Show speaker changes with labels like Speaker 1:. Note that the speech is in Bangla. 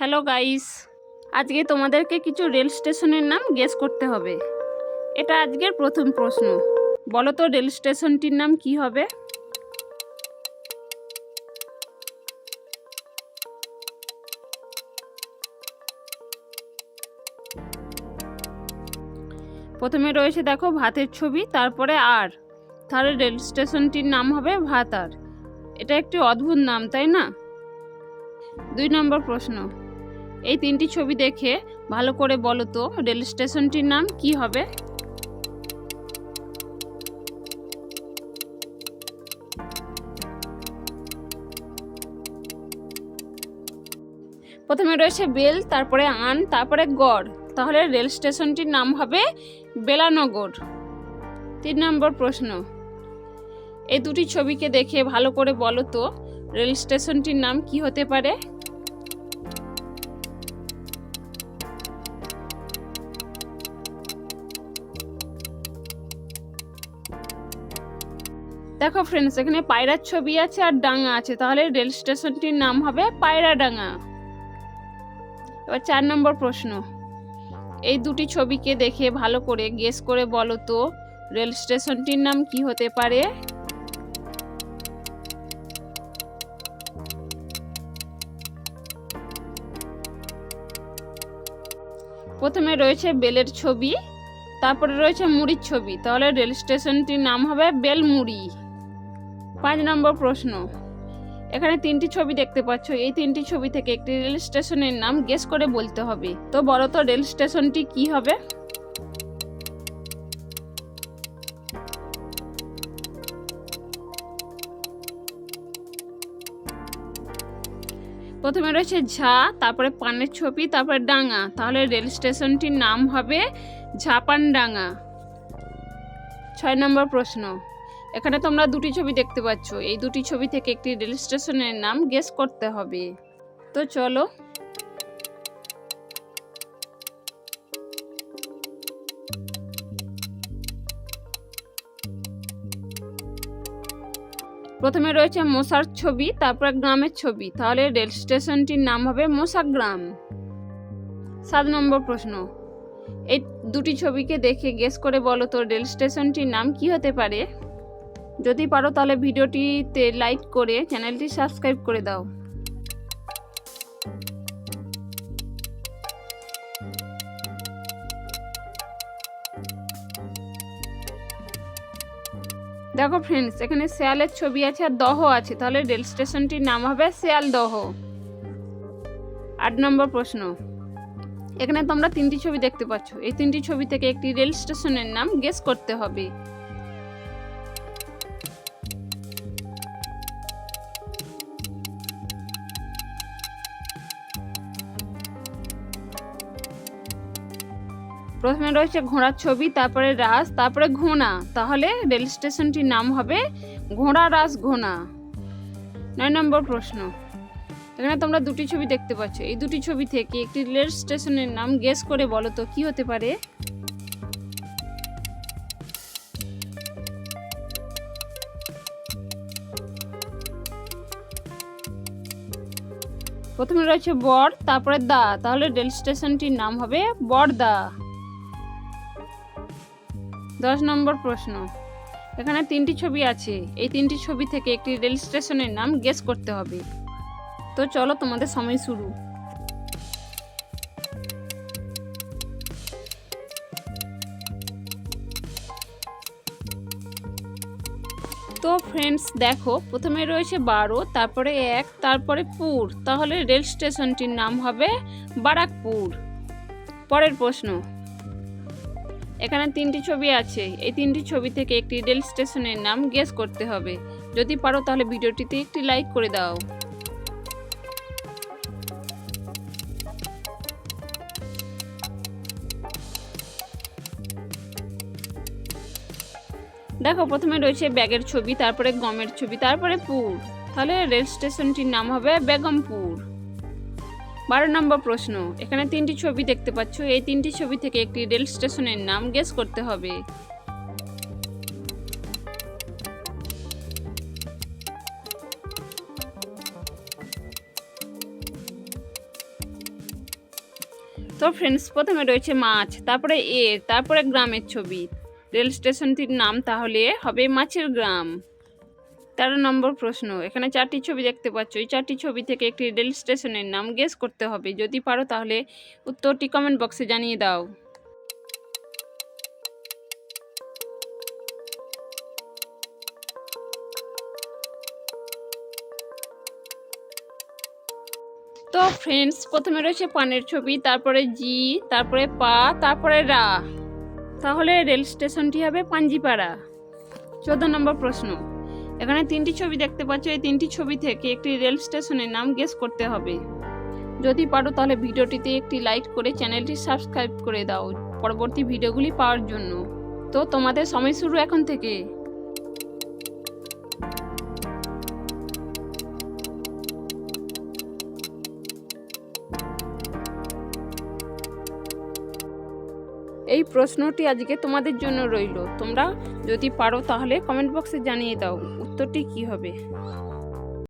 Speaker 1: হ্যালো গাইস, আজকে তোমাদেরকে কিছু রেল স্টেশনের নাম গেস করতে হবে। এটা আজকের প্রথম প্রশ্ন। বলো তো রেল স্টেশনটির নাম কি হবে? প্রথমে রয়েছে দেখো ভাতের ছবি, তারপরে আর। তাহলে রেল স্টেশনটির নাম হবে ভাতার। এটা একটি অদ্ভুত নাম, তাই না? দুই নম্বর প্রশ্ন। এই তিনটি ছবি দেখে ভালো করে বলো তো, রেল স্টেশনটির নাম কি হবে? প্রথমে রয়েছে বেল, তারপরে আন, তারপরে গড়। তাহলে রেল স্টেশনটির নাম হবে বেলানগর। তিন নম্বর প্রশ্ন। এই দুটি ছবিকে দেখে ভালো করে বলো তো, রেল স্টেশনটির নাম কি হতে পারে? দেখো ফ্রেন্ডস এখানে পায়রার ছবি আছে আর ডাঙা আছে। তাহলে রেল স্টেশনটির নাম হবে পায়রা ডাঙা। এবার চার নম্বর প্রশ্ন। এই দুটি ছবিকে দেখে ভালো করে গেস করে বলো তো, রেল স্টেশনটির নাম কি হতে পারে? প্রথমে রয়েছে বেলের ছবি, তারপরে রয়েছে মুড়ির ছবি। তাহলে রেল স্টেশনটির নাম হবে বেলমুড়ি। পাঁচ নম্বর প্রশ্ন। এখানে তিনটি ছবি দেখতে পাচ্ছ। এই তিনটি ছবি থেকে একটি রেল স্টেশনের নাম গেস করে বলতে হবে। তো বলো তো, রেল স্টেশনটি কি হবে? প্রথমে রয়েছে ঝা, তারপরে পানের ছবি, তারপরে ডাঙা। তাহলে রেল স্টেশনটির নাম হবে ঝাপান ঝাপানডাঙ্গা ছয় নম্বর প্রশ্ন। এখানে তোমরা দুটি ছবি দেখতে পাচ্ছ। এই দুটি ছবি থেকে একটি রেল স্টেশনের নাম গেস করতে হবে। তো চলো। প্রথমে রয়েছে মশার ছবি, তারপর গ্রামের ছবি। তাহলে রেল স্টেশনটির নাম হবে মশা গ্রাম। সাত নম্বর প্রশ্ন। এই দুটি ছবিকে দেখে গেস করে বলো তো রেল স্টেশনটির নাম কি হতে পারে? যদি পারো তাহলে ভিডিওটিতে লাইক করে চ্যানেলটি সাবস্ক্রাইব করে দাও। দেখো ফ্রেন্ডস এখানে শেয়ালের ছবি আছে আর দহ আছে, তাহলে রেল স্টেশনটির নাম হবে শেয়াল দহ। আট নম্বর প্রশ্ন, এখানে তোমরা তিনটি ছবি দেখতে পাচ্ছ, এই তিনটি ছবি থেকে একটি রেল স্টেশনের নাম গেস করতে হবে। প্রথমে রয়েছে ঘোড়ার ছবি, তারপরে রাস, তারপরে ঘোনা তাহলে রেল স্টেশনটির নাম হবে ঘোড়া রাস ঘোনা নয় নম্বর প্রশ্ন। এখানে তোমরা দুটি ছবি দেখতে পাচ্ছ। এই দুটি ছবি থেকে একটি রেল স্টেশনের নাম গেস করে বলো তো, কি হতে পারে? প্রথমে রয়েছে বর, তারপরে দা। তাহলে রেল স্টেশনটির নাম হবে বড়দা দশ নম্বর প্রশ্ন। এখানে তিনটি ছবি আছে। এই তিনটি ছবি থেকে একটি রেল স্টেশনের নাম গেস করতে হবে। তো চলো তোমাদের সময় শুরু। তো ফ্রেন্ডস দেখো, প্রথমে রয়েছে বারো, তারপরে এক, তারপরে পুর। তাহলে রেল স্টেশনটির নাম হবে বারাকপুর। পরের প্রশ্ন এখানে তিনটি ছবি আছে। এই তিনটি ছবি থেকে একটি রেল স্টেশনের নাম গেস করতে হবে। যদি পারো তাহলে ভিডিওটিতে একটি লাইক করে দাও। দেখো, প্রথমে রয়েছে ব্যাগের ছবি, তারপরে গমের ছবি, তারপরে পুর। তাহলে রেল স্টেশনটির নাম হবে বেগমপুর। বারো নম্বর প্রশ্ন, এখানে তিনটি ছবি দেখতে পাচ্ছ, এই তিনটি ছবি থেকে একটি রেল স্টেশনের নাম গেস করতে হবে। তো ফ্রেন্ডস প্রথমে রয়েছে মাছ, তারপরে এ, তারপরে গ্রামের ছবি। রেল স্টেশনটির নাম তাহলে হবে মাছের গ্রাম। তেরো নম্বর প্রশ্ন, এখানে চারটি ছবি দেখতে পাচ্ছ। এই চারটি ছবি থেকে একটি রেল স্টেশনের নাম গেস করতে হবে। যদি পারো তাহলে উত্তরটি কমেন্ট বক্সে জানিয়ে দাও। তো ফ্রেন্ডস প্রথমে রয়েছে পানের ছবি, তারপরে জি, তারপরে পা, তারপরে রা। তাহলে রেল স্টেশনটি হবে পাঞ্জিপাড়া। চোদ্দ নম্বর প্রশ্ন। এখানে তিনটি ছবি দেখতে পাচ্ছ। এই তিনটি ছবি থেকে একটি রেল স্টেশনের নাম গেস করতে হবে। যদি পারো তাহলে ভিডিওটিতে একটি লাইক করে চ্যানেলটি সাবস্ক্রাইব করে দাও পরবর্তী ভিডিওগুলি পাওয়ার জন্য। তো তোমাদের সময় শুরু এখন থেকে। এই প্রশ্নটি আজকে তোমাদের জন্য রইল। তোমরা যদি পারো তাহলে কমেন্ট বক্সে জানিয়ে দাও, উত্তরটি কি হবে?